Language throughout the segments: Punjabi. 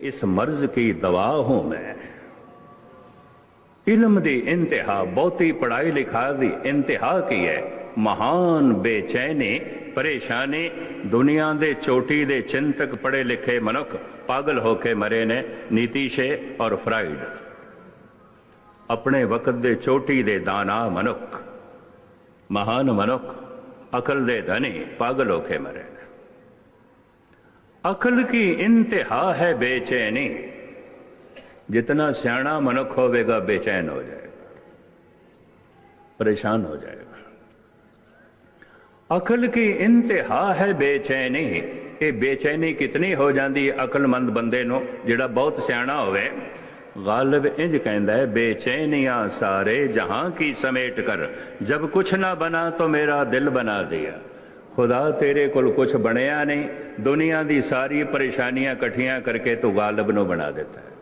ਇਸ ਮਰਜ਼ ਕੀ ਦਵਾ ਹੂੰ ਮੈਂ? ਇਲਮ ਦੀ ਇੰਤਿਹਾ, ਬਹੁਤੀ ਪੜਾਈ ਲਿਖਾਈ ਦੀ ਇੰਤਿਹਾ ਕੀ ਹੈ? ਮਹਾਨ ਬੇਚੈਨੇ, ਪਰੇਸ਼ਾਨੇ, ਦੁਨੀਆ ਦੇ ਚੋਟੀ ਦੇ ਚਿੰਤਕ ਪੜੇ ਲਿਖੇ ਮਨੁੱਖ ਪਾਗਲ ਹੋ ਕੇ ਮਰੇ ਨੇ ਨੀਤੀਸ਼ੇ ਔਰ ਫਰਾਈਡ। ਆਪਣੇ ਵਕਤ ਦੇ ਚੋਟੀ ਦੇ ਦਾਨਾ ਮਨੁੱਖ, ਮਹਾਨ ਮਨੁੱਖ, ਅਕਲ ਦੇ ਧਨੀ ਪਾਗਲ ਹੋ ਕੇ ਮਰੇ ਅਕਲ ਕੀ ਇੰਤਹਾ ਹੈ ਬੇਚੈਨੀ जितना सियाणा मनुख होवेगा बेचैन हो जाएगा परेशान हो जाएगा अकल की इंतहा है बेचैनी ਇਹ ਬੇਚੈਨੀ ਕਿਤਨੀ ਹੋ ਜਾਂਦੀ ਹੈ ਅਕਲਮੰਦ ਬੰਦੇ ਨੂੰ ਜਿਹੜਾ ਬਹੁਤ ਸਿਆਣਾ ਹੋਵੇ ਗਾਲਬ ਇੰਜ ਕਹਿੰਦਾ ਹੈ ਬੇਚੈਨੀਆਂ ਸਾਰੇ ਜਹਾਂ ਕੀ ਸਮੇਟ ਕਰ ਜਬ ਕੁਛ ਨਾ ਬਨਾ ਤਾਂ ਮੇਰਾ ਦਿਲ ਬਣਾ ਦਿਆ ਖੁਦਾ ਤੇਰੇ ਕੋਲ ਕੁਛ ਬਣਿਆ ਨਹੀਂ ਦੁਨੀਆ ਦੀ ਸਾਰੀ ਪਰੇਸ਼ਾਨੀਆਂ ਇਕੱਠੀਆਂ ਕਰਕੇ ਤੂੰ ਗਾਲਬ ਨੂੰ ਬਣਾ ਦਿੱਤਾ ਹੈ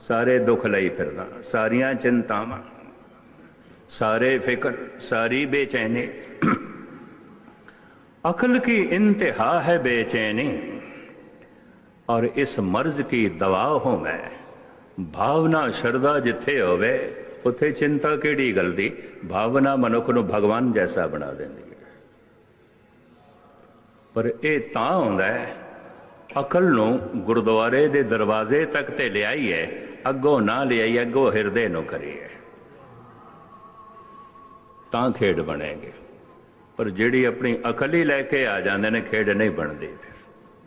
ਸਾਰੇ ਦੁੱਖ ਲਈ ਫਿਰਦਾ ਸਾਰੀਆਂ ਚਿੰਤਾਵਾਂ ਸਾਰੇ ਫਿਕਰ ਸਾਰੀ ਬੇਚੈਨੀ अकल की इंतहा है बेचैनी और इस मर्ज की दवा हूं मैं ਭਾਵਨਾ ਸ਼ਰਧਾ ਜਿੱਥੇ ਹੋਵੇ ਉੱਥੇ ਚਿੰਤਾ ਕਿਹੜੀ ਗੱਲ ਦੀ ਭਾਵਨਾ ਮਨੁੱਖ ਨੂੰ ਭਗਵਾਨ ਜੈਸਾ ਬਣਾ ਦਿੰਦੀ ਹੈ ਪਰ ਇਹ ਤਾਂ ਹੁੰਦਾ ਹੈ, ਅਕਲ ਨੂੰ ਗੁਰਦੁਆਰੇ ਦੇ ਦਰਵਾਜ਼ੇ ਤੱਕ ਤੇ ਲਿਆਈ ਹੈ, ਅੱਗੋਂ ਨਾ ਲਿਆਈ, ਅੱਗੋਂ ਹਿਰਦੇ ਨੂੰ ਕਰੀਏ ਤਾਂ ਖੇਡ ਬਣੇਗੀ। ਪਰ ਜਿਹੜੀ ਆਪਣੀ ਅਕਲ ਹੀ ਲੈ ਕੇ ਆ ਜਾਂਦੇ ਨੇ, ਖੇਡ ਨਹੀਂ ਬਣਦੀ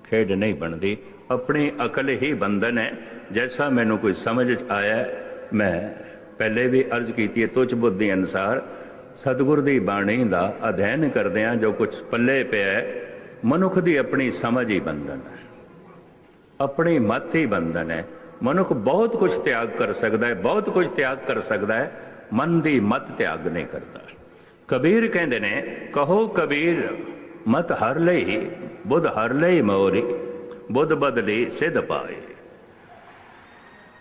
ਖੇਡ ਨਹੀਂ ਬਣਦੀ, ਆਪਣੀ ਅਕਲ ਹੀ ਬੰਧਨ ਹੈ। ਜੈਸਾ ਮੈਨੂੰ ਕੋਈ ਸਮਝ ਆਇਆ, ਮੈਂ ਪਹਿਲੇ ਵੀ ਅਰਜ਼ ਕੀਤੀ ਹੈ ਤੁਚ ਬੁੱਧੀ ਅਨਸਾਰ, ਸਤਿਗੁਰ ਦੀ ਬਾਣੀ ਦਾ ਅਧਿਐਨ ਕਰਦੇ ਆ ਜੋ ਕੁਝ ਪੱਲੇ ਪਿਆ ਹੈ ਮਨੁੱਖ ਦੀ ਆਪਣੀ ਸਮਝ ਹੀ ਬੰਧਨ ਹੈ। ਆਪਣੀ ਮਤ ਹੀ ਬੰਧਨ ਹੈ। ਮਨੁੱਖ ਬਹੁਤ ਕੁਝ ਤਿਆਗ ਕਰ ਸਕਦਾ ਹੈ, ਬਹੁਤ ਕੁਝ ਤਿਆਗ ਕਰ ਸਕਦਾ ਹੈ। ਮਨ ਦੀ ਮਤ ਤਿਆਗ ਨਹੀਂ ਕਰਦਾ। ਕਬੀਰ ਕਹਿੰਦੇ ਨੇ, ਕਹੋ ਕਬੀਰ, ਮਤ ਹਰ ਲਈ, ਬੁੱਧ ਹਰ ਲਈ ਮੋਰੀ, ਬੁੱਧ ਬਦਲੀ ਸਿੱਧ ਪਾਏ।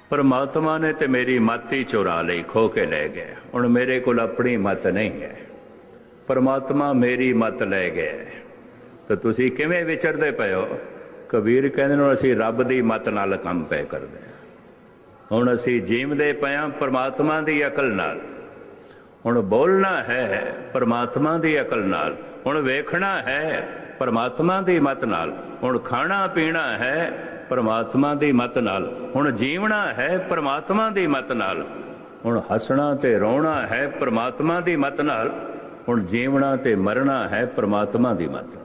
ਪਰਮਾਤਮਾ ਨੇ ਤੇ ਮੇਰੀ ਮਤ ਹੀ ਚੁਰਾ ਲਈ, ਖੋ ਕੇ ਲੈ ਗਿਆ। ਹੁਣ ਮੇਰੇ ਕੋਲ ਆਪਣੀ ਮਤ ਨਹੀਂ ਹੈ। ਪਰਮਾਤਮਾ ਮੇਰੀ ਮਤ ਲੈ ਗਿਆ ਤਾਂ ਤੁਸੀਂ ਕਿਵੇਂ ਵਿਚਰਦੇ ਪਏ ਹੋ? ਕਬੀਰ ਕਹਿੰਦੇ ਨੇ ਅਸੀਂ ਰੱਬ ਦੀ ਮਤ ਨਾਲ ਕੰਮ ਪਏ ਕਰਦੇ ਹਾਂ। ਹੁਣ ਅਸੀਂ ਜੀਵਦੇ ਪਏ ਹਾਂ ਪਰਮਾਤਮਾ ਦੀ ਅਕਲ ਨਾਲ। ਹੁਣ ਬੋਲਣਾ ਹੈ ਪਰਮਾਤਮਾ ਦੀ ਅਕਲ ਨਾਲ। ਹੁਣ ਵੇਖਣਾ ਹੈ, ਪਰਮਾਤਮਾ ਦੀ ਮਤ ਨਾਲ। ਹੁਣ ਖਾਣਾ ਪੀਣਾ ਹੈ, ਪਰਮਾਤਮਾ ਦੀ ਮਤ ਨਾਲ। ਹੁਣ ਜੀਵਣਾ ਹੈ, ਪਰਮਾਤਮਾ ਦੀ ਮਤ ਨਾਲ। ਹੁਣ ਹੱਸਣਾ ਤੇ ਰੋਣਾ ਹੈ, ਪਰਮਾਤਮਾ ਦੀ ਮਤ ਨਾਲ। ਹੁਣ ਜੀਵਣਾ ਤੇ ਮਰਨਾ ਹੈ, ਪਰਮਾਤਮਾ ਦੀ ਮਤ। ਨਾਲ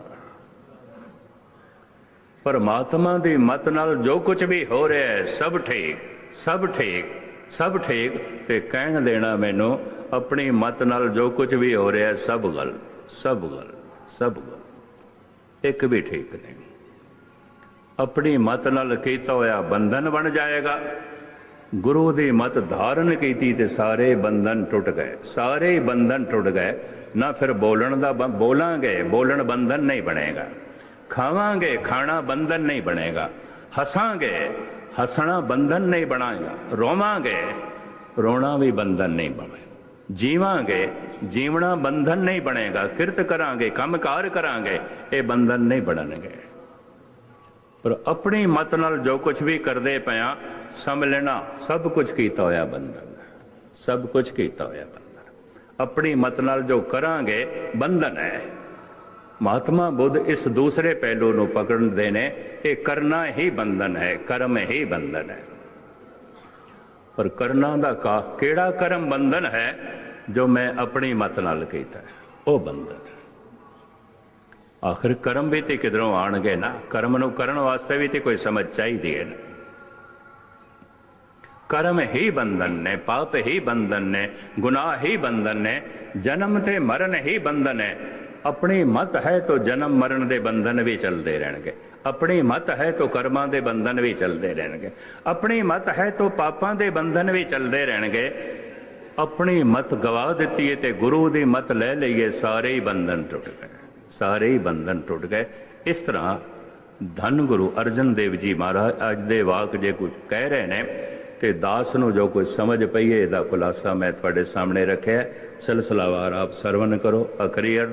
ਪਰਮਾਤਮਾ ਦੀ ਮਤ ਨਾਲ ਜੋ ਕੁਝ ਵੀ ਹੋ ਰਿਹਾ ਹੈ, ਸਭ ਠੀਕ ਸਭ ਠੀਕ ਸਭ ਠੀਕ ਤੇ ਕਹਿਣ ਦੇਣਾ ਮੈਨੂੰ, ਆਪਣੀ ਮਤ ਨਾਲ ਜੋ ਕੁਝ ਵੀ ਹੋ ਰਿਹਾ ਸਭ ਗਲਤ ਸਭ ਗਲਤ ਸਭ ਗਲਤ। ਇੱਕ ਵੀ ਠੀਕ ਨਹੀਂ। ਆਪਣੀ ਮਤ ਨਾਲ ਕੀਤਾ ਹੋਇਆ ਬੰਧਨ ਬਣ ਜਾਏਗਾ। ਗੁਰੂ ਦੀ ਮਤ ਧਾਰਨ ਕੀਤੀ ਤੇ ਸਾਰੇ ਬੰਧਨ ਟੁੱਟ ਗਏ। ਸਾਰੇ ਬੰਧਨ ਟੁੱਟ ਗਏ। ਨਾ ਫਿਰ ਬੋਲਣ ਦਾ ਬੋਲਾਂਗੇ, ਬੋਲਣ ਬੰਧਨ ਨਹੀਂ ਬਣੇਗਾ। ਖਾਵਾਂਗੇ, ਖਾਣਾ ਬੰਧਨ ਨਹੀਂ ਬਣੇਗਾ। ਹੱਸਾਂਗੇ, ਹੱਸਣਾ ਬੰਧਨ ਨਹੀਂ ਬਣਾਏਗਾ। ਰੋਵਾਂਗੇ, ਰੋਣਾ ਵੀ ਬੰਧਨ ਨਹੀਂ ਬਣੇਗਾ ਜੀਵਾਂਗੇ, ਜੀਵਣਾ ਬੰਧਨ ਨਹੀਂ ਬਣੇਗਾ। ਕਿਰਤ ਕਰਾਂਗੇ, ਕੰਮਕਾਰ ਕਰਾਂਗੇ, ਇਹ ਬੰਧਨ ਨਹੀਂ ਬਣਨਗੇ। ਪਰ ਆਪਣੀ ਮਤ ਨਾਲ ਜੋ ਕੁਝ ਵੀ ਕਰਦੇ ਪਿਆ, ਸਮਝ ਲੈਣਾ, ਸਭ ਕੁਝ ਕੀਤਾ ਹੋਇਆ ਬੰਧਨ। ਸਭ ਕੁਝ ਕੀਤਾ ਹੋਇਆ ਬੰਧਨ। ਆਪਣੀ ਮਤ ਨਾਲ ਜੋ ਕਰਾਂਗੇ, ਬੰਧਨ ਹੈ। ਮਹਾਤਮਾ ਬੁੱਧ ਇਸ ਦੂਸਰੇ ਪਹਿਲੂ ਨੂੰ ਪਕੜਦੇ ਨੇ ਇਹ ਕਰਨਾ ਹੀ ਬੰਧਨ ਹੈ, ਕਰਮ ਹੀ ਬੰਧਨ ਹੈ। ਪਰ ਕਰਨਾ ਦਾ ਕਾ, ਕਿਹੜਾ ਕਰਮ ਬੰਧਨ ਹੈ ਜੋ ਮੈਂ ਆਪਣੀ ਮਤ ਨਾਲ ਕੀਤਾ ਉਹ ਬੰਧਨ ਹੈ। ਆਖਰ ਕਰਮ ਵੀ ਤੇ ਕਿਧਰੋਂ ਆਣਗੇ ਨਾ? ਕਰਮ ਨੂੰ ਕਰਨ ਵਾਸਤੇ ਵੀ ਤੇ ਕੋਈ ਸਮਝ ਚਾਹੀਦੀ ਹੈ ਨਾ? ਕਰਮ ਹੀ ਬੰਧਨ ਨੇ, ਪਾਪ ਹੀ ਬੰਧਨ ਨੇ, ਗੁਨਾਹ ਹੀ ਬੰਧਨ ਨੇ, ਜਨਮ ਤੇ ਮਰਨ ਹੀ ਬੰਧਨ ਹੈ। ਆਪਣੀ ਮਤ ਹੈ ਤਾਂ ਜਨਮ ਮਰਨ ਦੇ ਬੰਧਨ ਵੀ ਚੱਲਦੇ ਰਹਿਣਗੇ। ਆਪਣੀ ਮਤ ਹੈ ਤਾਂ ਕਰਮਾਂ ਦੇ ਬੰਧਨ ਵੀ ਚਲਦੇ ਰਹਿਣਗੇ। ਆਪਣੀ ਮਤ ਹੈ ਤਾਂ ਪਾਪਾਂ ਦੇ ਬੰਧਨ ਵੀ ਚੱਲਦੇ ਰਹਿਣਗੇ। ਆਪਣੀ ਮਤ ਗਵਾ ਦਿੱਤੀ ਹੈ ਤੇ ਗੁਰੂ ਦੀ ਮਤ ਲੈ ਲਈਏ, ਸਾਰੇ ਹੀ ਬੰਧਨ ਟੁੱਟ ਗਏ। ਸਾਰੇ ਹੀ ਬੰਧਨ ਟੁੱਟ ਗਏ। ਇਸ ਤਰ੍ਹਾਂ ਧੰਨ ਗੁਰੂ ਅਰਜਨ ਦੇਵ ਜੀ ਮਹਾਰਾਜ, ਅੱਜ ਦੇ ਵਾਕ ਜੇ ਕੁਝ ਕਹਿ ਰਹੇ ਨੇ ਤੇ ਦਾਸ ਨੂੰ ਜੋ ਕੁਝ ਸਮਝ ਪਈਏ ਇਹਦਾ ਖੁਲਾਸਾ ਮੈਂ ਤੁਹਾਡੇ ਸਾਹਮਣੇ ਰੱਖਿਆ। ਸਿਲਸਿਲਾਵਾਰ ਆਪ ਸਰਵਨ ਕਰੋ। ਅਕਰੀਅਰ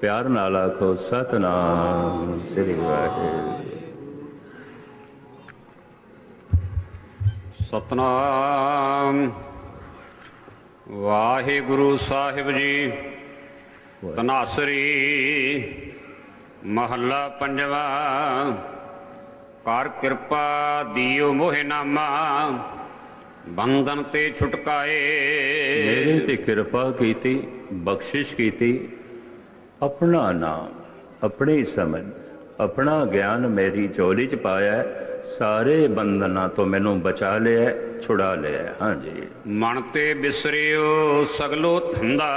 ਪਿਆਰ ਨਾਲ ਆਖੋ ਸਤਨਾਮ ਸ੍ਰੀ ਵਾਹਿਗੁਰੂ। ਸਤਨਾਮ। ਵਾਹਿਗੁਰੂ ਸਾਹਿਬ ਜੀ ਤਨਾਸਰੀ ਮਹੱਲਾ ਪੰਜਵਾ। ਕਰ ਕਿਰਪਾ ਦੀਓ ਮੋਹਿ ਨਾਮਾ ਬੰਧਨ ਤੇ ਛੁਟਕਾਏ। ਮੇਰੇ ਤੇ ਕਿਰਪਾ ਕੀਤੀ ਬਖਸ਼ਿਸ਼ ਕੀਤੀ ਆਪਣਾ ਨਾਮ ਆਪਣੀ ਸਮਝ ਆਪਣਾ ਗਿਆਨ ਮੇਰੀ ਝੋਲੀ ਚ ਪਾਇਆ। ਸਾਰੇ ਬੰਧਨਾਂ ਤੋਂ ਮੈਨੂੰ ਬਚਾ ਲਿਆ ਛੁਡਾ ਲਿਆ। ਹਾਂਜੀ ਮਨ ਤੇ ਬਿਸਰਿਓ ਸਗਲੋ ਧੰਦਾ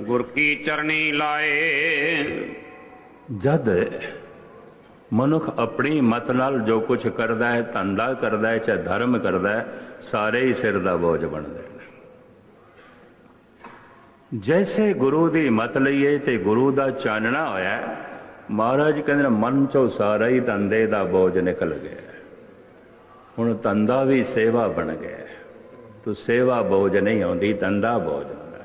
ਗੁਰ ਕੀ ਚਰਣੀ ਲਾਏ ਜਦ ਮਨੁੱਖ ਆਪਣੀ ਮਤ ਨਾਲ ਜੋ ਕੁਝ ਕਰਦਾ ਹੈ ਧੰਦਾ ਕਰਦਾ ਹੈ ਚਾਹੇ ਧਰਮ ਕਰਦਾ ਹੈ ਸਾਰੇ ਹੀ ਸਿਰ ਦਾ ਬੋਝ ਬਣਦੇ ਜੈਸੇ ਗੁਰੂ ਦੀ ਮਤ ਲਈਏ ਤੇ ਗੁਰੂ ਦਾ ਚਾਨਣਾ ਹੋਇਆ ਮਹਾਰਾਜ ਕਹਿੰਦੇ ਨੇ ਮਨ ਚੋਂ ਸਾਰਾ ਹੀ ਧੰਦੇ ਦਾ ਬੋਝ ਨਿਕਲ ਗਿਆ ਹੁਣ ਧੰਦਾ ਵੀ ਸੇਵਾ ਬਣ ਗਿਆ ਤੋ ਸੇਵਾ ਬੋਝ ਨਹੀਂ ਆਉਂਦੀ ਧੰਦਾ ਬੋਝ ਹੁੰਦਾ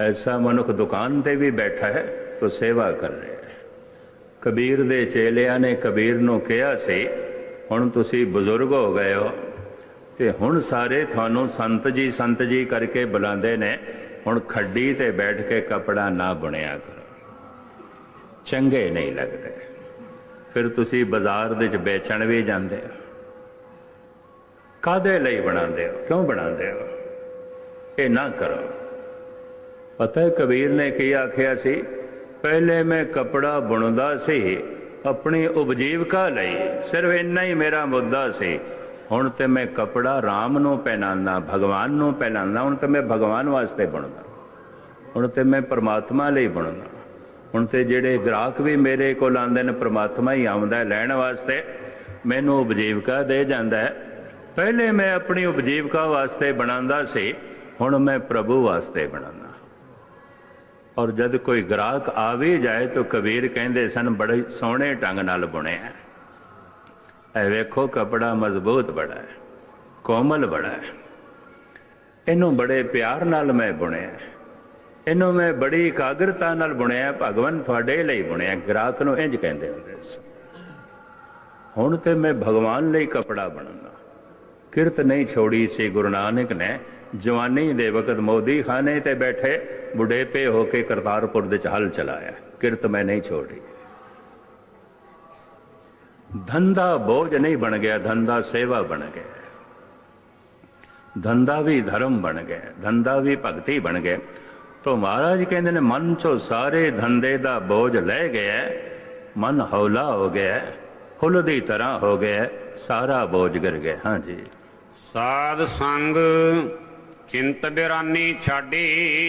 ਐਸਾ ਮਨੁੱਖ ਦੁਕਾਨ ਤੇ ਵੀ ਬੈਠਾ ਹੈ ਤੋ ਸੇਵਾ ਕਰ ਰਿਹਾ ਹੈ ਕਬੀਰ ਦੇ ਚੇਲਿਆਂ ਨੇ ਕਬੀਰ ਨੂੰ ਕਿਹਾ ਸੀ ਹੁਣ ਤੁਸੀਂ ਬਜ਼ੁਰਗ ਹੋ ਗਏ ਹੋ ਤੇ ਹੁਣ ਸਾਰੇ ਤੁਹਾਨੂੰ ਸੰਤ ਜੀ ਸੰਤ ਜੀ ਕਰਕੇ ਬੁਲਾਉਂਦੇ ਨੇ ਹੁਣ ਖੱਡੀ ਤੇ ਬੈਠ ਕੇ ਕਪੜਾ ਨਾ ਬੁਣਿਆ ਕਰੋ। ਚੰਗੇ ਨਹੀਂ ਲੱਗਦੇ। ਫਿਰ ਤੁਸੀਂ ਬਾਜ਼ਾਰ ਦੇ ਵਿੱਚ ਵੇਚਣ ਵੀ ਜਾਂਦੇ ਹੋ। ਕਾਦੇ ਲਈ ਬਣਾਉਂਦੇ ਹੋ? ਕਿਉਂ ਬਣਾਉਂਦੇ ਹੋ? ਇਹ ਨਾ ਕਰੋ। ਪਤਾ ਹੈ, ਕਬੀਰ ਨੇ ਕੀ ਆਖਿਆ ਸੀ? ਪਹਿਲੇ ਮੈਂ ਕਪੜਾ ਬੁਣਦਾ ਸੀ, ਆਪਣੀ ਉਪਜੀਵਕਾ ਲਈ। ਸਿਰਫ ਇੰਨਾ ਹੀ ਮੇਰਾ ਮੁੱਦਾ ਸੀ। ਹੁਣ ਤੇ ਮੈਂ ਕਪੜਾ RAM ਨੂੰ ਪਹਿਨਾਉਂਦਾ ਭਗਵਾਨ ਨੂੰ ਪਹਿਨਾਉਂਦਾ ਹੁਣ ਤੇ ਮੈਂ ਭਗਵਾਨ ਵਾਸਤੇ ਬੁਣਦਾ ਹੁਣ ਤੇ ਮੈਂ ਪ੍ਰਮਾਤਮਾ ਲਈ ਬੁਣਦਾ ਹੁਣ ਤੇ ਜਿਹੜੇ ਗ੍ਰਾਹਕ ਵੀ ਮੇਰੇ ਕੋਲ ਆਉਂਦੇ ਨੇ, ਪਰਮਾਤਮਾ ਹੀ ਆਉਂਦਾ ਲੈਣ ਵਾਸਤੇ, ਮੈਨੂੰ ਉਪਜੀਵਕਾ ਦੇ ਜਾਂਦਾ ਹੈ। ਪਹਿਲੇ ਮੈਂ ਆਪਣੀ ਉਪਜੀਵਕਾ ਵਾਸਤੇ ਬਣਾਉਂਦਾ ਸੀ, ਹੁਣ ਮੈਂ ਪ੍ਰਭੂ ਵਾਸਤੇ ਬਣਾਉਂਦਾ। ਔਰ ਜਦ ਕੋਈ ਗ੍ਰਾਹਕ ਆ ਵੀ ਜਾਏ ਤਾਂ ਕਬੀਰ ਕਹਿੰਦੇ ਸਨ, ਬੜੇ ਸੋਹਣੇ ਢੰਗ ਨਾਲ ਬੁਣਿਆ ਐ ਵੇਖੋ, ਕਪੜਾ ਮਜ਼ਬੂਤ ਬੜਾ ਹੈ, ਕੋਮਲ ਬੜਾ ਹੈ। ਇਹਨੂੰ ਬੜੇ ਪਿਆਰ ਨਾਲ ਮੈਂ ਬੁਣਿਆ ਇਹਨੂੰ ਮੈਂ ਬੜੀ ਇਕਾਗਰਤਾ ਨਾਲ ਬੁਣਿਆ ਭਗਵਾਨ ਤੁਹਾਡੇ ਲਈ ਬੁਣਿਆ ਗ੍ਰਾਹਕ ਨੂੰ ਇੰਜ ਕਹਿੰਦੇ ਹੁੰਦੇ ਸੀ, ਹੁਣ ਤੇ ਮੈਂ ਭਗਵਾਨ ਲਈ ਕਪੜਾ ਬਣਨਾ। ਕਿਰਤ ਨਹੀਂ ਛੋੜੀ ਸੀ ਗੁਰੂ ਨਾਨਕ ਨੇ। ਜਵਾਨੀ ਦੇ ਵਕਤ ਮੋਦੀ ਖਾਨੇ ਤੇ ਬੈਠੇ, ਬੁਢੇਪੇ ਹੋ ਕੇ ਕਰਤਾਰਪੁਰ ਦੇ ਚ ਹਲ ਚਲਾਇਆ। ਕਿਰਤ ਮੈਂ ਨਹੀਂ ਛੋੜੀ। ਧੰਦਾ ਬੋਝ ਨਹੀਂ ਬਣ ਗਿਆ ਧੰਦਾ ਸੇਵਾ ਬਣ ਗਿਆ। ਧੰਦਾ ਵੀ ਧਰਮ ਬਣ ਗਿਆ ਧੰਦਾ ਵੀ ਭਗਤੀ ਬਣ ਗਿਆ। ਤੋ ਮਹਾਰਾਜ ਕਹਿੰਦੇ ਨੇ ਮਨ ਚੋਂ ਸਾਰੇ ਧੰਦੇ ਦਾ ਬੋਝ ਲੈ ਗਿਆ ਮਨ ਹੌਲਾ ਹੋ ਗਿਆ ਫੁੱਲ ਦੀ ਤਰ੍ਹਾਂ ਹੋ ਗਿਆ ਸਾਰਾ ਬੋਝ ਗਿਰ ਗਿਆ। ਹਾਂਜੀ ਸਾਧ ਸੰਗ ਚਿੰਤ ਬਿਰਾਨੀ ਛਾਡੀ।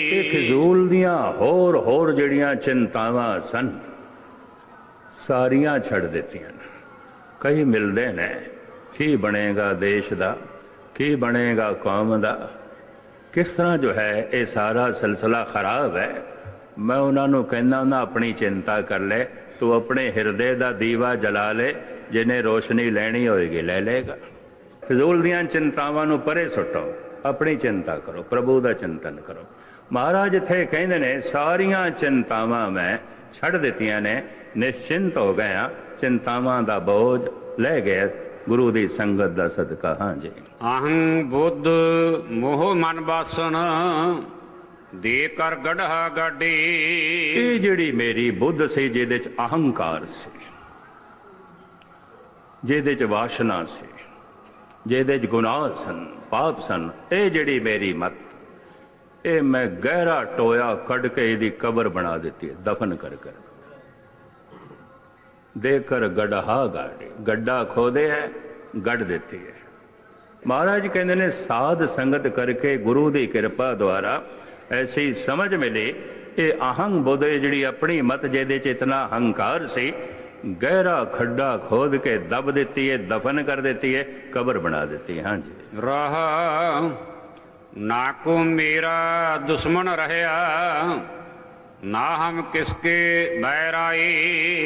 ਇਹ ਫਿਜ਼ੂਲ ਦੀਆਂ ਹੋਰ ਹੋਰ ਜਿਹੜੀਆਂ ਚਿੰਤਾਵਾਂ ਸਨ ਸਾਰੀਆਂ ਛੱਡ ਦਿੱਤੀਆਂ। ਕਈ ਮਿਲਦੇ ਨੇ। ਕੀ ਬਣੇਗਾ ਦੇਸ਼ ਦਾ? ਕੀ ਬਣੇਗਾ ਕੌਮ ਦਾ? ਕਿਸ ਤਰ੍ਹਾਂ ਜੋ ਹੈ, ਇਹ ਸਾਰਾ ਸਿਲਸਿਲਾ ਖਰਾਬ ਹੈ। ਮੈਂ ਉਹਨਾਂ ਨੂੰ ਕਹਿੰਦਾ ਉਹਨਾਂ ਆਪਣੀ ਚਿੰਤਾ ਕਰ ਲੈ। ਤੂੰ ਆਪਣੇ ਹਿਰਦੇ ਦਾ ਦੀਵਾ ਜਲਾ ਲੈ। ਜਿਹਨੇ ਰੋਸ਼ਨੀ ਲੈਣੀ ਹੋਏਗੀ, ਲੈ ਲੇਗਾ ਫਿਜ਼ੂਲ ਦੀਆਂ ਚਿੰਤਾਵਾਂ ਨੂੰ ਪਰੇ ਸੁੱਟੋ। ਆਪਣੀ ਚਿੰਤਾ ਕਰੋ। ਪ੍ਰਭੂ ਦਾ ਚਿੰਤਨ ਕਰੋ। ਮਹਾਰਾਜ ਇੱਥੇ ਕਹਿੰਦੇ ਨੇ, ਸਾਰੀਆਂ ਚਿੰਤਾਵਾਂ ਮੈਂ ਛੱਡ ਦਿੱਤੀਆਂ ਨੇ। ਨਿਸ਼ਚਿੰਤ ਹੋ ਗਏ ਗਿਆ ਚਿੰਤਾਵਾਂ ਦਾ ਬੋਝ ਲੈ ਗਏ। ਗੁਰੂ ਦੀ ਸੰਗਤ ਦਾ ਸਦਕਾ ਹਾਂਜੀ ਅਹੰ ਬੁੱਧ ਮੋਹ ਮਨ ਬਾਸਣ ਦੇ ਕਰ ਗੜਹਾ ਗਾਡੀ ਇਹ ਜਿਹੜੀ ਮੇਰੀ ਬੁੱਧ ਸੀ ਜਿਹਦੇ ਚ ਅਹੰਕਾਰ ਸੀ ਜਿਹਦੇ ਚ ਵਾਸ਼ਨਾ ਸੀ ਜਿਹਦੇ ਚ ਗੁਨਾਹ ਸਨ ਪਾਪ ਸਨ ਇਹ ਜਿਹੜੀ ਮੇਰੀ ਮਤ ਇਹ ਮੈਂ ਗਹਿਰਾ ਟੋਇਆ ਕੱਢ ਕੇ ਇਹਦੀ ਕਬਰ ਬਣਾ ਦਿੱਤੀ ਹੈ ਦਫਨ ਕਰ ਕਰ। ਦੇ ਗੜਹਾ ਗਾੜੀ। ਗੱਡਾ ਖੋਦੇ ਹੈ ਗੱਡ ਦਿੱਤੀ ਹੈ ਮਹਾਰਾਜ ਕਹਿੰਦੇ ਨੇ, ਸਾਧ ਸੰਗਤ ਕਰਕੇ ਗੁਰੂ ਦੀ ਕਿਰਪਾ ਦੁਆਰਾ ਐਸੀ ਸਮਝ ਮਿਲੀ, ਇਹ ਅਹੰਗ ਬੁੱਧ ਜਿਹੜੀ ਆਪਣੀ ਮਤ ਜਿਹਦੇ ਚ ਇਤਨਾ ਹੰਕਾਰ ਸੀ, ਗਹਿਰਾ ਖੱਡਾ ਖੋਦ ਕੇ ਦਬ ਦਿੱਤੀ ਹੈ ਦਫਨ ਕਰ ਦਿੱਤੀ ਹੈ ਕਬਰ ਬਣਾ ਦਿੱਤੀ ਹੈ ਹਾਂਜੀ। ਰਹਾ, ਨਾ ਕੋ ਮੇਰਾ ਦੁਸ਼ਮਣ ਰਹਿਆ ਨਾ ਹਮ ਕਿਸਕੇ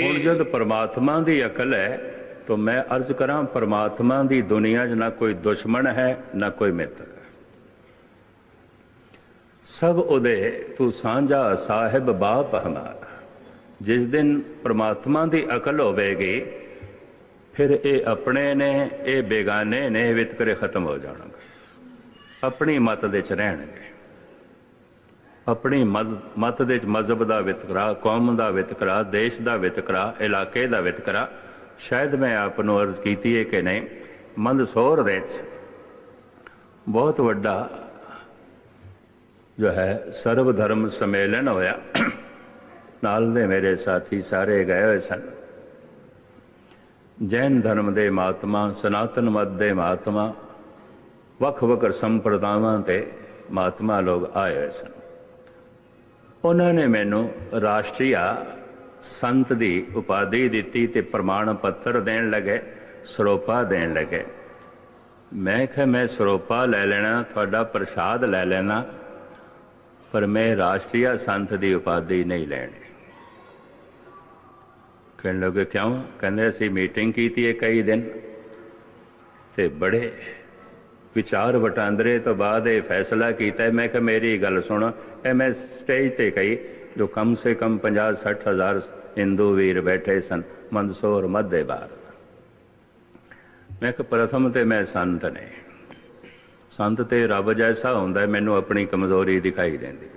ਹੁਣ ਜਦ ਪਰਮਾਤਮਾ ਦੀ ਅਕਲ ਹੈ, ਤਾਂ ਮੈਂ ਅਰਜ਼ ਕਰਾਂ ਪਰਮਾਤਮਾ ਦੀ ਦੁਨੀਆ 'ਚ ਨਾ ਕੋਈ ਦੁਸ਼ਮਣ ਹੈ, ਨਾ ਕੋਈ ਮਿੱਤਰ ਹੈ। ਸਭ ਉਹਦੇ ਤੂੰ ਸਾਂਝਾ ਸਾਹਿਬ ਬਾਪ ਹਮਾਰਾ। ਜਿਸ ਦਿਨ ਪਰਮਾਤਮਾ ਦੀ ਅਕਲ ਹੋਵੇਗੀ, ਫਿਰ ਇਹ ਆਪਣੇ ਨੇ, ਇਹ ਬੇਗਾਨੇ ਨੇ ਵਿਤਕਰੇ ਖਤਮ ਹੋ ਜਾਣਗੇ। ਆਪਣੀ ਮਤ ਦੇ ਚ ਰਹਿਣਗੇ। ਆਪਣੀ ਮਤ ਮਤ ਦੇ ਵਿੱਚ ਮਜ਼ਹਬ ਦਾ ਵਿਤਕਰਾ ਕੌਮ ਦਾ ਵਿਤਕਰਾ ਦੇਸ਼ ਦਾ ਵਿਤਕਰਾ ਇਲਾਕੇ ਦਾ ਵਿਤਕਰਾ ਸ਼ਾਇਦ ਮੈਂ ਆਪ ਨੂੰ ਅਰਜ਼ ਕੀਤੀ ਹੈ ਕਿ ਨਹੀਂ, ਮੰਦਸੌਰ ਦੇ ਚ ਬਹੁਤ ਵੱਡਾ ਜੋ ਹੈ ਸਰਵ ਧਰਮ ਸੰਮੇਲਨ ਹੋਇਆ। ਨਾਲ ਦੇ ਮੇਰੇ ਸਾਥੀ ਸਾਰੇ ਗਏ ਹੋਏ ਸਨ। ਜੈਨ ਧਰਮ ਦੇ ਮਹਾਤਮਾ, ਸਨਾਤਨ ਮਤ ਦੇ ਮਹਾਤਮਾ, ਵੱਖ-ਵੱਖ ਸੰਪਰਦਾਵਾਂ ਤੇ ਮਹਾਤਮਾ ਲੋਕ ਆਏ ਹੋਏ ਸਨ। ਉਹਨਾਂ ਨੇ ਮੈਨੂੰ ਰਾਸ਼ਟਰੀਆ ਸੰਤ ਦੀ ਉਪਾਧੀ ਦਿੱਤੀ ਤੇ ਪ੍ਰਮਾਣ ਪੱਤਰ ਦੇਣ ਲੱਗੇ, ਸਰੋਪਾ ਦੇਣ ਲੱਗੇ। ਮੈਂ ਕਿਹਾ, ਮੈਂ ਸਰੋਪਾ ਲੈ ਲੈਣਾ, ਤੁਹਾਡਾ ਪ੍ਰਸ਼ਾਦ ਲੈ ਲੈਣਾ, ਪਰ ਮੈਂ ਰਾਸ਼ਟਰੀਆ ਸੰਤ ਦੀ ਉਪਾਧੀ ਨਹੀਂ ਲੈਣੀ। ਕਹਿਣ ਲੱਗੇ, ਕਿਉਂ? ਕਹਿੰਦੇ, ਅਸੀਂ ਮੀਟਿੰਗ ਕੀਤੀ ਹੈ ਕਈ ਦਿਨ ਤੇ ਬੜੇ ਵਿਚਾਰ ਵਟਾਂਦਰੇ ਤੋਂ ਬਾਅਦ ਇਹ ਫੈਸਲਾ ਕੀਤਾ। ਮੈਂ ਕਿ ਮੇਰੀ ਗੱਲ ਸੁਣ। ਇਹ ਮੈਂ ਸਟੇਜ ਤੇ ਕਹੀ, ਜੋ ਕਮ ਸੇ ਕਮ 50 60 ਹਜ਼ਾਰ ਹਿੰਦੂ ਵੀਰ ਬੈਠੇ ਸਨ ਮੰਦਸੌਰ ਮੱਧੇ ਭਾਰਤ। ਮੈਂ ਕਿ ਪ੍ਰਥਮ ਤੇ ਮੈਂ ਸੰਤ ਨੇ। ਸੰਤ ਤੇ ਰੱਬ ਜੈਸਾ ਹੁੰਦਾ, ਮੈਨੂੰ ਆਪਣੀ ਕਮਜ਼ੋਰੀ ਦਿਖਾਈ ਦਿੰਦੀ।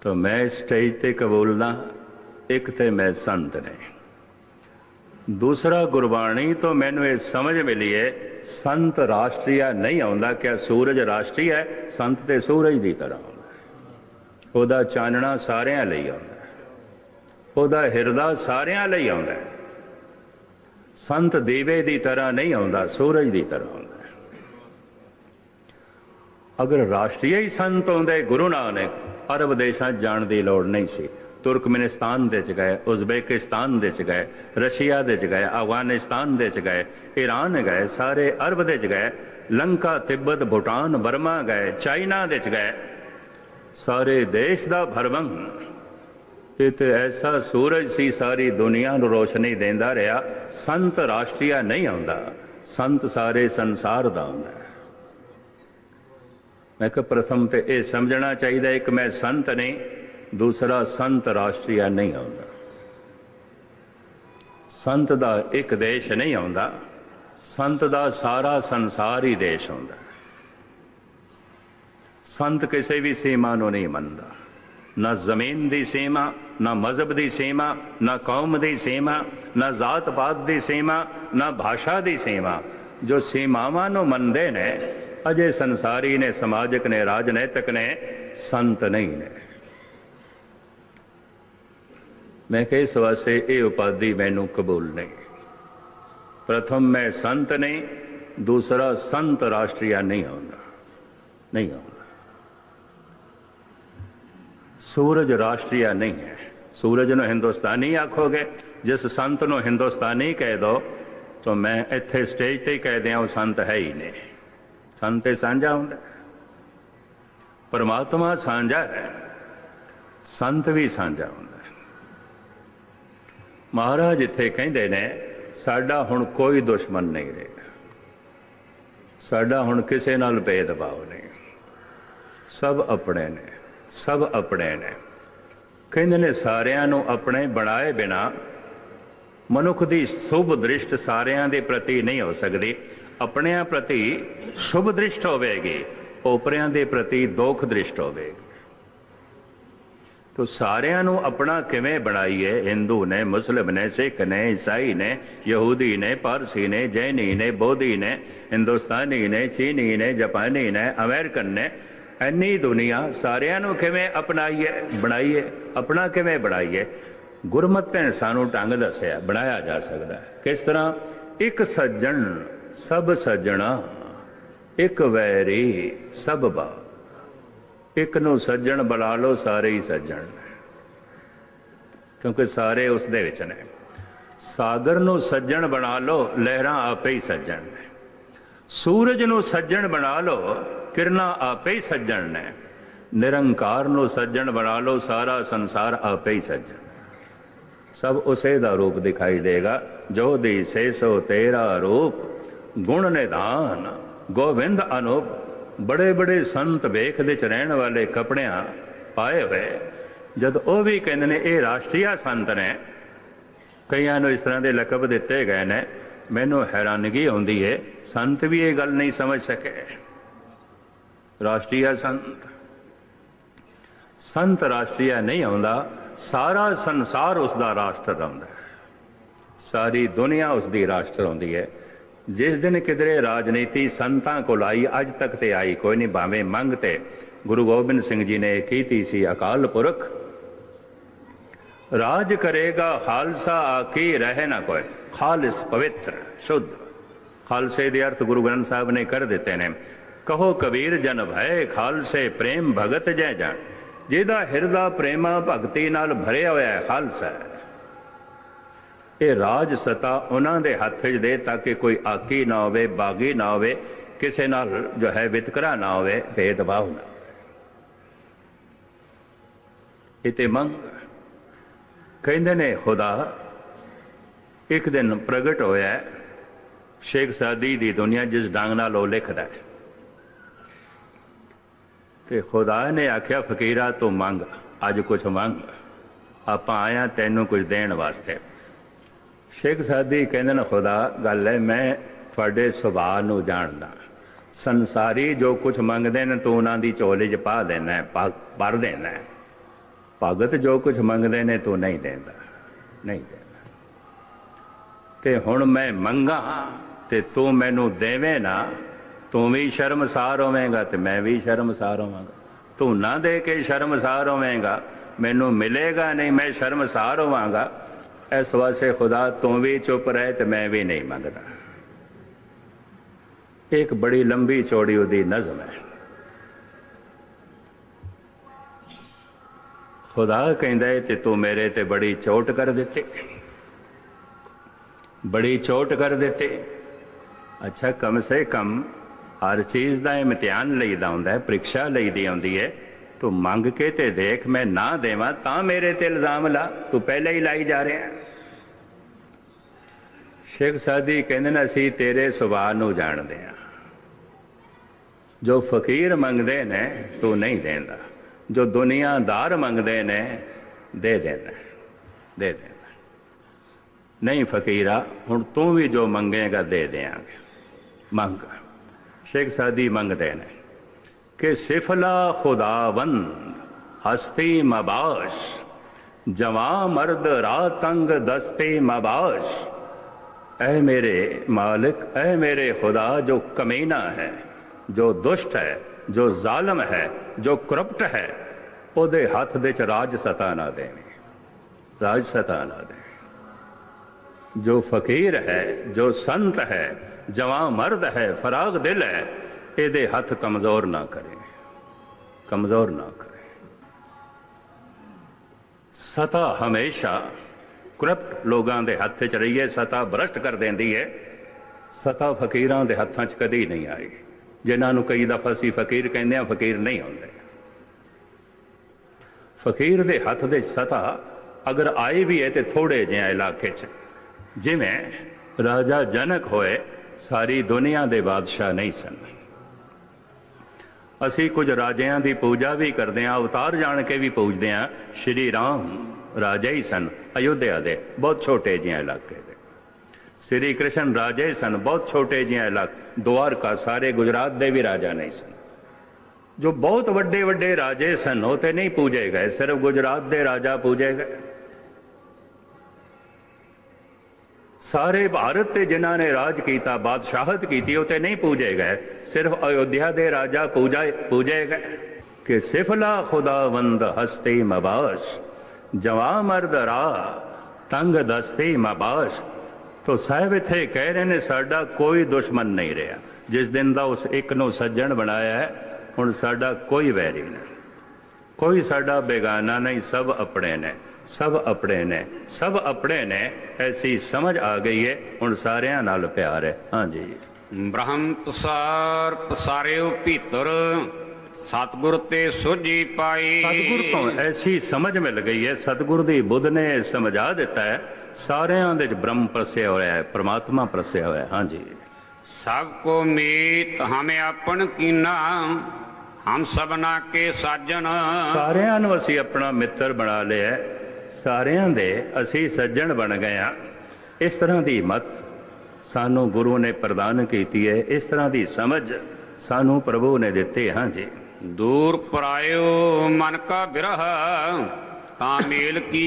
ਤਾਂ ਮੈਂ ਸਟੇਜ ਤੇ ਕਬੂਲਦਾ, ਇੱਕ ਤੇ ਮੈਂ ਸੰਤ ਨੇ। ਦੂਸਰਾ ਗੁਰਬਾਣੀ ਤੋਂ ਮੈਨੂੰ ਇਹ ਸਮਝ ਮਿਲੀ ਹੈ ਸੰਤ ਰਾਸ਼ਟਰੀਆ ਨਹੀਂ ਆਉਂਦਾ ਕਿ ਸੂਰਜ ਰਾਸ਼ਟਰੀ ਹੈ, ਸੰਤ ਤੇ ਸੂਰਜ ਦੀ ਤਰ੍ਹਾਂ ਆਉਂਦਾ। ਉਹਦਾ ਚਾਨਣਾ ਸਾਰਿਆਂ ਲਈ ਆਉਂਦਾ ਉਹਦਾ ਹਿਰਦਾ ਸਾਰਿਆਂ ਲਈ ਆਉਂਦਾ ਸੰਤ ਦੀਵੇ ਦੀ ਤਰ੍ਹਾਂ ਨਹੀਂ ਆਉਂਦਾ, ਸੂਰਜ ਦੀ ਤਰ੍ਹਾਂ ਆਉਂਦਾ ਅਗਰ ਰਾਸ਼ਟਰੀ ਹੀ ਸੰਤ ਆਉਂਦੇ, ਗੁਰੂ ਨਾਨਕ ਅਰਬ ਦੇਸ਼ਾਂ 'ਚ ਜਾਣ ਦੀ ਲੋੜ ਨਹੀਂ ਸੀ। ਤੁਰਕਮੇਨਿਸਤਾਨ ਦੇ ਚ ਗਏ, ਉਜ਼ਬੇਕਿਸਤਾਨ ਦੇ ਚ ਗਏ, ਰਸ਼ੀਆ ਦੇ ਚ ਗਏ, ਅਫਗਾਨਿਸਤਾਨ ਦੇ ਚ ਗਏ ਈਰਾਨ ਗਏ, ਸਾਰੇ ਅਰਬ ਦੇ ਚ ਗਏ, ਲੰਕਾ, ਤਿੱਬਤ, ਭੂਟਾਨ, ਬਰਮਾ ਗਏ, ਚਾਈਨਾ ਦੇ ਚ ਗਏ। ਸਾਰੇ ਦੇਸ਼ ਦਾ ਭਰਵੰਗ। ਇਹ ਤੇ ਐਸਾ ਸੂਰਜ ਸੀ, ਸਾਰੀ ਦੁਨੀਆ ਨੂੰ ਰੋਸ਼ਨੀ ਦਿੰਦਾ ਰਿਹਾ। ਸੰਤ ਰਾਸ਼ਟਰੀਆ ਨਹੀਂ ਆਉਂਦਾ। ਸੰਤ ਸਾਰੇ ਸੰਸਾਰ ਦਾ ਆਉਂਦਾ ਮੈਂ ਕਿ ਪ੍ਰਥਮ ਤੇ ਇਹ ਸਮਝਣਾ ਚਾਹੀਦਾ ਇੱਕ ਮੈਂ ਸੰਤ ਨਹੀਂ। ਦੂਸਰਾ ਸੰਤ ਰਾਸ਼ਟਰੀਆ ਨਹੀਂ ਆਉਂਦਾ। ਸੰਤ ਦਾ ਇੱਕ ਦੇਸ਼ ਨਹੀਂ ਆਉਂਦਾ, ਸੰਤ ਦਾ ਸਾਰਾ ਸੰਸਾਰ ਹੀ ਦੇਸ਼ ਹੁੰਦਾ ਸੰਤ ਕਿਸੇ ਵੀ ਸੀਮਾ ਨੂੰ ਨਹੀਂ ਮੰਨਦਾ। ਨਾ ਜ਼ਮੀਨ ਦੀ ਸੀਮਾ, ਨਾ ਮਜ਼ਹਬ ਦੀ ਸੀਮਾ, ਨਾ ਕੌਮ ਦੀ ਸੀਮਾ, ਨਾ ਜ਼ਾਤ ਪਾਤ ਦੀ ਸੀਮਾ, ਨਾ ਭਾਸ਼ਾ ਦੀ ਸੀਮਾ। ਜੋ ਸੀਮਾਵਾਂ ਨੂੰ ਮੰਨਦੇ ਨੇ, ਅਜੇ ਸੰਸਾਰੀ ਨੇ, ਸਮਾਜਿਕ ਨੇ, ਰਾਜਨੈਤਿਕ ਨੇ, ਸੰਤ ਨਹੀਂ ਨੇ। ਮੈਂ ਕਿਹਾ, ਇਸ ਵਾਸਤੇ ਇਹ ਉਪਾਧੀ ਮੈਨੂੰ ਕਬੂਲ ਨਹੀਂ। ਪ੍ਰਥਮ ਮੈਂ ਸੰਤ ਨਹੀਂ, ਦੂਸਰਾ ਸੰਤ ਰਾਸ਼ਟਰੀਆ ਨਹੀਂ ਹੁੰਦਾ ਨਹੀਂ ਹੁੰਦਾ ਸੂਰਜ ਰਾਸ਼ਟਰੀਆ ਨਹੀਂ ਹੈ। ਸੂਰਜ ਨੂੰ ਹਿੰਦੁਸਤਾਨੀ ਆਖੋਗੇ, ਜਿਸ ਸੰਤ ਨੂੰ ਹਿੰਦੁਸਤਾਨੀ ਕਹਿ ਦੋ, ਤਾਂ ਮੈਂ ਇੱਥੇ ਸਟੇਜ ਤੇ ਕਹਿ ਦਿਆਂ, ਉਹ ਸੰਤ ਹੈ ਹੀ ਨਹੀਂ। ਸੰਤ ਤੇ ਸਾਂਝਾ ਹੁੰਦਾ। ਪਰਮਾਤਮਾ ਸਾਂਝਾ ਹੈ। ਸੰਤ ਵੀ ਸਾਂਝਾ ਹੁੰਦਾ। ਮਹਾਰਾਜ ਇੱਥੇ ਕਹਿੰਦੇ ਨੇ, ਸਾਡਾ ਹੁਣ ਕੋਈ ਦੁਸ਼ਮਣ ਨਹੀਂ ਰਿਹਾ। ਸਾਡਾ ਹੁਣ ਕਿਸੇ ਨਾਲ ਭੇਦਭਾਵ ਨਹੀਂ। ਸਭ ਆਪਣੇ ਨੇ, ਸਭ ਆਪਣੇ ਨੇ। ਕਹਿੰਦੇ ਨੇ, ਸਾਰਿਆਂ ਨੂੰ ਆਪਣੇ ਬਣਾਏ ਬਿਨਾ ਮਨੁੱਖ ਦੀ ਸ਼ੁਭ ਦ੍ਰਿਸ਼ਟ ਸਾਰਿਆਂ ਦੇ ਪ੍ਰਤੀ ਨਹੀਂ ਹੋ ਸਕਦੀ। ਆਪਣਿਆਂ ਪ੍ਰਤੀ ਸ਼ੁਭ ਦ੍ਰਿਸ਼ਟ ਹੋਵੇਗੀ ਓਪਰਿਆਂ ਦੇ ਪ੍ਰਤੀ ਦੁੱਖ ਦ੍ਰਿਸ਼ਟ ਹੋਵੇਗੀ। ਤੋ ਸਾਰਿਆਂ ਨੂੰ ਆਪਣਾ ਕਿਵੇਂ ਬਣਾਈਏ? ਹਿੰਦੂ ਨੇ, ਮੁਸਲਿਮ ਨੇ, ਸਿੱਖ ਨੇ, ਈਸਾਈ ਨੇ, ਯਹੂਦੀ ਨੇ, ਪਾਰਸੀ ਨੇ, ਜੈਨੀ ਨੇ, ਬੋਧੀ ਨੇ, ਹਿੰਦੁਸਤਾਨੀ ਨੇ, ਚੀਨੀ ਨੇ, ਜਾਪਾਨੀ ਨੇ, ਅਮਰੀਕਨ ਨੇ, ਇੰਨੀ ਦੁਨੀਆ ਸਾਰਿਆਂ ਨੂੰ ਕਿਵੇਂ ਅਪਣਾਈਏ, ਬਣਾਈਏ? ਆਪਣਾ ਕਿਵੇਂ ਬਣਾਈਏ? ਗੁਰਮਤਿ ਨੇ ਸਾਨੂੰ ਢੰਗ ਦੱਸਿਆ, ਬਣਾਇਆ ਜਾ ਸਕਦਾ ਕਿਸ ਤਰ੍ਹਾਂ? ਇੱਕ ਸੱਜਣ, ਸਭ ਸੱਜਣਾ, ਇੱਕ ਵੈਰੀ, ਸਭ ਬਾ ਇੱਕ ਨੂੰ ਸੱਜਣ ਬੁਲਾ ਲਓ, ਸਾਰੇ ਹੀ ਸੱਜਣ। ਨੇ ਕਿਉਂਕਿ ਸਾਰੇ ਉਸ ਦੇ ਵਿੱਚ ਨੇ। ਸਾਗਰ ਨੂੰ ਸੱਜਣ ਬਣਾ ਲਓ, ਲਹਿਰਾਂ ਆਪੇ ਹੀ ਸੱਜਣ ਨੇ। ਸੂਰਜ ਨੂੰ ਸੱਜਣ ਬਣਾ ਲਓ, ਕਿਰਨਾਂ ਆਪੇ ਹੀ ਸੱਜਣ ਨੇ। ਨਿਰੰਕਾਰ ਨੂੰ ਸੱਜਣ ਬਣਾ ਲਓ, ਸਾਰਾ ਸੰਸਾਰ ਆਪੇ ਹੀ ਸੱਜਣ। ਸਭ ਉਸੇ ਦਾ ਰੂਪ ਦਿਖਾਈ ਦੇਗਾ। ਜੋ ਦੀ ਸੇ ਸੋ ਤੇਰਾ ਰੂਪ, ਗੁਣ ਨਿਦਾਨ ਗੋਬਿੰਦ ਅਨੂਪ। ਬੜੇ ਬੜੇ ਸੰਤ ਵੇਖ ਦੇ ਚ ਰਹਿਣ ਵਾਲੇ ਕਪੜਿਆਂ ਪਾਏ ਹੋਏ। ਜਦ ਉਹ ਵੀ ਕਹਿੰਦੇ ਨੇ, ਇਹ ਰਾਸ਼ਟਰੀਆ ਸੰਤ ਨੇ। ਕਈਆਂ ਨੂੰ ਇਸ ਤਰ੍ਹਾਂ ਦੇ ਲਕਬ ਦਿੱਤੇ ਗਏ ਨੇ, ਮੈਨੂੰ ਹੈਰਾਨਗੀ ਹੁੰਦੀ ਹੈ ਸੰਤ ਵੀ ਇਹ ਗੱਲ ਨਹੀਂ ਸਮਝ ਸਕੇ। ਰਾਸ਼ਟਰੀय ਸੰਤ। ਸੰਤ ਰਾਸ਼ਟਰੀय ਨਹੀਂ ਆਉਂਦਾ, ਸਾਰਾ ਸੰਸਾਰ ਉਸ ਦਾ ਰਾਸ਼ਟਰ ਆਉਂਦਾ ਸਾਰੀ ਦੁਨੀਆ ਉਸ ਦੀ ਰਾਸ਼ਟਰ ਹੁੰਦੀ ਹੈ ਜਿਸ ਦਿਨ ਕਿਧਰੇ ਰਾਜਨੀਤੀ ਸੰਤਾਂ ਕੋਲ ਆਈ, ਅੱਜ ਤੱਕ ਤੇ ਆਈ ਕੋਈ ਨਹੀਂ, ਭਾਵੇਂ ਮੰਗ ਤੇ। ਗੁਰੂ ਗੋਬਿੰਦ ਸਿੰਘ ਜੀ ਨੇ ਕੀਤੀ ਸੀ, ਅਕਾਲ ਪੁਰਖ। ਰਾਜ ਕਰੇਗਾ ਖਾਲਸਾ ਆਕੀ ਰਹਿ ਨਾ ਕੋਈ। ਖਾਲਿਸ ਪਵਿੱਤਰ, ਸ਼ੁੱਧ। ਖਾਲਸੇ ਦੇ ਅਰਥ ਗੁਰੂ ਗ੍ਰੰਥ ਸਾਹਿਬ ਨੇ ਕਰ ਦਿੱਤੇ ਨੇ। ਕਹੋ ਕਬੀਰ ਜਨ ਭੈ ਖਾਲਸੇ ਪ੍ਰੇਮ ਭਗਤ ਜੈ ਜਾਣ ਜਿਹਦਾ ਹਿਰਦਾ ਪ੍ਰੇਮਾ ਭਗਤੀ ਨਾਲ ਭਰਿਆ ਹੋਇਆ ਹੈ, ਖਾਲਸਾ ਹੈ। ਇਹ ਰਾਜ ਸਤਾ ਉਹਨਾਂ ਦੇ ਹੱਥ 'ਚ ਦੇ ਤਾਂ ਕਿ ਕੋਈ ਆਕੀ ਨਾ ਹੋਵੇ, ਬਾਗੀ ਨਾ ਹੋਵੇ, ਕਿਸੇ ਨਾਲ ਜੋ ਹੈ ਵਿਤਕਰਾ ਨਾ ਹੋਵੇ ਭੇਦਭਾਵ ਨਾ ਹੋਵੇ ਇਹ ਤੇ ਮੰਗ, ਕਹਿੰਦੇ ਨੇ, ਖੁਦਾ, ਇੱਕ ਦਿਨ ਪ੍ਰਗਟ ਹੋਇਆ ਸ਼ੇਖ ਸਾਦੀ ਦੀ ਦੁਨੀਆ ਜਿਸ ਡੰਗ ਨਾਲ ਉਹ ਲਿਖਦਾ ਹੈ। ਤੇ ਖੁਦਾ ਨੇ ਆਖਿਆ, ਫਕੀਰਾ, ਤੂੰ ਮੰਗ, ਅੱਜ ਕੁਝ ਮੰਗ, ਆਪਾਂ ਆਇਆ ਤੈਨੂੰ ਕੁਝ ਦੇਣ ਵਾਸਤੇ। ਸ਼ੇਖ ਸਾਦੀ ਕਹਿੰਦੇ ਨੇ ਖੁਦਾ ਗੱਲ ਹੈ ਮੈਂ ਤੁਹਾਡੇ ਸੁਭਾਅ ਨੂੰ ਜਾਣਦਾ। ਸੰਸਾਰੀ ਜੋ ਕੁਝ ਮੰਗਦੇ ਨੇ ਤੂੰ ਉਹਨਾਂ ਦੀ ਝੋਲੀ 'ਚ ਪਾ ਦੇਣਾ ਹੈ, ਭਰ ਦੇਣਾ ਹੈ। ਭਗਤ ਜੋ ਕੁਝ ਮੰਗਦੇ ਨੇ ਤੂੰ ਨਹੀਂ ਦਿੰਦਾ ਨਹੀਂ ਦਿੰਦਾ। ਤੇ ਹੁਣ ਮੈਂ ਮੰਗਾ ਤੇ ਤੂੰ ਮੈਨੂੰ ਦੇਵੇਂ ਨਾ ਤੂੰ ਵੀ ਸ਼ਰਮਸਾਰ ਹੋਵੇਂਗਾ ਤੇ ਮੈਂ ਵੀ ਸ਼ਰਮਸਾਰ ਹੋਵਾਂਗਾ। ਤੂੰ ਨਾ ਦੇ ਕੇ ਸ਼ਰਮਸਾਰ ਹੋਵੇਂਗਾ ਮੈਨੂੰ ਮਿਲੇਗਾ ਨਹੀਂ ਮੈਂ ਸ਼ਰਮਸਾਰ ਹੋਵਾਂਗਾ। ਇਸ ਵਾਸਤੇ ਖੁਦਾ, ਤੂੰ ਵੀ ਚੁੱਪ ਰਹਿ ਤੇ ਮੈਂ ਵੀ ਨਹੀਂ ਮੰਗਦਾ। ਇੱਕ ਬੜੀ ਲੰਬੀ ਚੌੜੀ ਉਹਦੀ ਨਜ਼ਮ ਹੈ। ਖੁਦਾ ਕਹਿੰਦਾ ਹੈ ਤੇ ਤੂੰ ਮੇਰੇ ਤੇ ਬੜੀ ਚੋਟ ਕਰ ਦਿੱਤੀ। ਬੜੀ ਚੋਟ ਕਰ ਦਿੱਤੀ। ਅੱਛਾ, ਕਮ ਸੇ ਕਮ ਹਰ ਚੀਜ਼ ਦਾ ਇਮਤਿਹਾਨ ਲਈਦਾ ਹੁੰਦਾ ਹੈ, ਪ੍ਰੀਖਿਆ ਲਈਦੀ ਆਉਂਦੀ ਹੈ। ਤੂੰ ਮੰਗ ਕੇ ਤੇ ਦੇਖ, ਮੈਂ ਨਾ ਦੇਵਾਂ, ਤਾਂ ਮੇਰੇ ਤੇ ਇਲਜ਼ਾਮ ਲਾ। ਤੂੰ ਪਹਿਲੇ ਹੀ ਲਾਈ ਜਾ ਰਿਹਾ। ਹੈ ਸ਼ੇਖ ਸਾਦੀ ਕਹਿੰਦੇ ਨੇ, ਅਸੀਂ ਤੇਰੇ ਸੁਭਾਅ ਨੂੰ ਜਾਣਦੇ ਹਾਂ। ਜੋ ਫਕੀਰ ਮੰਗਦੇ ਨੇ, ਤੂੰ ਨਹੀਂ ਦੇਂਦਾ। ਜੋ ਦੁਨੀਆਦਾਰ ਮੰਗਦੇ ਨੇ, ਦੇ ਦੇਣਾ ਦੇ ਦੇਣਾ ਨਹੀਂ ਫਕੀਰਾ, ਹੁਣ ਤੂੰ ਵੀ ਜੋ ਮੰਗੇਗਾ, ਦੇ ਦੇਾਂਗੇ ਮੰਗ। ਸ਼ੇਖ ਸਾਦੀ ਮੰਗਦੇ ਨੇ। ਕਿ ਸਿਫਲਾ ਖੁਦਾਵੰਦ, ਹਸਤੀ ਮਬਾਸ਼, ਜਵਾਂ ਮਰਦ ਰਾਤੰਗ ਦਸਤੇ ਮਬਾਸ਼। ਐ ਮੇਰੇ ਮਾਲਿਕ, ਐ ਮੇਰੇ ਖੁਦਾ, ਜੋ ਕਮੀਨਾ ਹੈ, ਜੋ ਦੁਸ਼ਟ ਹੈ, ਜੋ ਜ਼ਾਲਮ ਹੈ, ਜੋ ਕਰਪਟ ਹੈ, ਉਹਦੇ ਹੱਥ ਦੇ ਚ ਰਾਜ ਸਤਾ ਨਾ ਦੇਣੀ ਰਾਜ ਸਤਾ ਨਾ ਦੇ ਜੋ ਫਕੀਰ ਹੈ, ਜੋ ਸੰਤ ਹੈ, ਜਵਾਂ ਮਰਦ ਹੈ, ਫਰਾਗ ਦਿਲ ਹੈ ਇਹਦੇ ਹੱਥ ਕਮਜ਼ੋਰ ਨਾ ਕਰੇ। ਕਮਜ਼ੋਰ ਨਾ ਕਰੇ। ਸਤਾ ਹਮੇਸ਼ਾ ਕਰਪਟ ਲੋਕਾਂ ਦੇ ਹੱਥ 'ਚ ਰਹੀ ਹੈ, ਸਤਾ ਭ੍ਰਸ਼ਟ ਕਰ ਦਿੰਦੀ ਹੈ। ਸਤਾ ਫਕੀਰਾਂ ਦੇ ਹੱਥਾਂ 'ਚ ਕਦੇ ਨਹੀਂ ਆਈ ਜਿਨ੍ਹਾਂ ਨੂੰ ਕਈ ਦਫਾ ਅਸੀਂ ਫਕੀਰ ਕਹਿੰਦੇ ਆ ਫਕੀਰ ਨਹੀਂ ਹੁੰਦੇ। ਫਕੀਰ ਦੇ ਹੱਥ ਦੇ ਸਤਾ ਅਗਰ ਆਈ ਵੀ ਹੈ ਤੇ ਥੋੜੇ ਜਿਹੇ ਇਲਾਕੇ 'ਚ। ਜਿਵੇਂ ਰਾਜਾ ਜਨਕ ਹੋਏ, ਸਾਰੀ ਦੁਨੀਆ ਦੇ ਬਾਦਸ਼ਾਹ ਨਹੀਂ ਸਨ। ਅਸੀਂ ਕੁਝ ਰਾਜਿਆਂ ਦੀ ਪੂਜਾ ਵੀ ਕਰਦੇ ਹਾਂ, ਅਵਤਾਰ ਜਾਣ ਕੇ ਵੀ ਪੂਜਦੇ ਹਾਂ। ਸ਼੍ਰੀ ਰਾਮ ਰਾਜਾ ਹੀ ਸਨ, ਅਯੁੱਧਿਆ ਦੇ, ਬਹੁਤ ਛੋਟੇ ਜਿਹੇ ਇਲਾਕੇ ਦੇ। ਸ੍ਰੀ ਕ੍ਰਿਸ਼ਨ ਰਾਜੇ ਸਨ, ਬਹੁਤ ਛੋਟੇ ਜਿਹੇ ਇਲਾਕੇ, ਦੁਆਰਕਾ ਸਾਰੇ ਗੁਜਰਾਤ ਦੇ ਵੀ ਰਾਜਾ ਨਹੀਂ ਸਨ। ਜੋ ਬਹੁਤ ਵੱਡੇ ਵੱਡੇ ਰਾਜੇ ਸਨ, ਉਹ ਤੇ ਨਹੀਂ ਪੂਜੇ ਗਏ, ਸਿਰਫ ਗੁਜਰਾਤ ਦੇ ਰਾਜਾ ਪੂਜੇ ਗਏ। ਸਾਰੇ ਭਾਰਤ ਤੇ ਜਿਨ੍ਹਾਂ ਨੇ ਰਾਜ ਕੀਤਾ, ਬਾਦਸ਼ਾਹਤ ਕੀਤੀ, ਉਹ ਤੇ ਨਹੀਂ ਪੂਜੇ ਗਏ। ਸਿਰਫ ਅਯੋਧਿਆ ਦੇ ਰਾਜਾ ਪੂਜਾ, ਪੂਜੇ ਗਏ। ਕਿ ਸਿਫਲਾ ਖੁਦਾਵੰਦ ਹਸਤੀ ਮਬਾਸ਼, ਜਵਾ ਮਰਦ ਰਾ, ਤੰਗ ਦਸਤੀ ਮਬਾਸ਼। ਤੋ ਸਾਹਿਬ ਇੱਥੇ ਕਹਿ ਰਹੇ ਨੇ, ਸਾਡਾ ਕੋਈ ਦੁਸ਼ਮਣ ਨਹੀਂ ਰਿਹਾ। ਜਿਸ ਦਿਨ ਦਾ ਉਸ ਇੱਕ ਨੂੰ ਸੱਜਣ ਬਣਾਇਆ ਹੈ, ਹੁਣ ਸਾਡਾ ਕੋਈ ਵੈਰੀ ਨਹੀਂ। ਕੋਈ ਸਾਡਾ ਬੇਗਾਨਾ ਨਹੀਂ, ਸਭ ਆਪਣੇ ਨੇ। ਸਭ ਆਪਣੇ ਨੇ ਸਭ ਆਪਣੇ ਨੇ ਐਸੀ ਸਮਝ ਆ ਗਈ ਹੈ ਹੁਣ ਸਾਰਿਆਂ ਨਾਲ ਪਿਆਰ ਹੈ। ਹਾਂਜੀ। ਬ੍ਰਹਮ ਪਸਾਰ ਪਸਾਰਿਓ ਭੀਤਰ ਸਤਿਗੁਰ ਤੇ ਸੁਝੀ ਪਾਈ। ਸਤਿਗੁਰ ਤੋਂ ਐਸੀ ਸਮਝ ਮਿਲ ਗਈ ਹੈ ਸਤਿਗੁਰ ਦੀ ਬੁੱਧ ਨੇ ਸਮਝਾ ਦਿੱਤਾ ਹੈ ਸਾਰਿਆਂ ਦੇ ਵਿੱਚ ਬ੍ਰਹਮ ਪ੍ਰਸਿਆ ਹੋਇਆ ਹੈ ਪ੍ਰਮਾਤਮਾ ਪ੍ਰਸਿਆ ਹੋਇਆ ਹੈ। ਹਾਂਜੀ। ਸਭ ਕੋ ਮੀਤ ਹਮੇ ਆਪਨ ਕੀਨਾ ਹਮ ਸਭਨਾ ਕੇ ਸਾਜਨ। ਸਾਰਿਆਂ ਨੂੰ ਅਸੀਂ ਆਪਣਾ ਮਿੱਤਰ ਬਣਾ ਲਿਆ। ਸਾਰਿਆਂ ਦੇ ਅਸੀਂ ਸੱਜਣ ਬਣ ਗਏ ਹਾਂ। ਇਸ ਤਰ੍ਹਾਂ ਦੀ ਮਤ ਸਾਨੂੰ ਗੁਰੂ ਨੇ ਪ੍ਰਦਾਨ ਕੀਤੀ ਹੈ। ਇਸ ਤਰ੍ਹਾਂ ਦੀ ਸਮਝ ਸਾਨੂੰ ਪ੍ਰਭੂ ਨੇ ਦਿੱਤੇ ਹਾਂ। ਜੀ ਦੂਰ ਪਰਾਇਓ ਮਨ ਕਾ ਬਿਰਹ, ਤਾਂ ਮੇਲ ਕੀ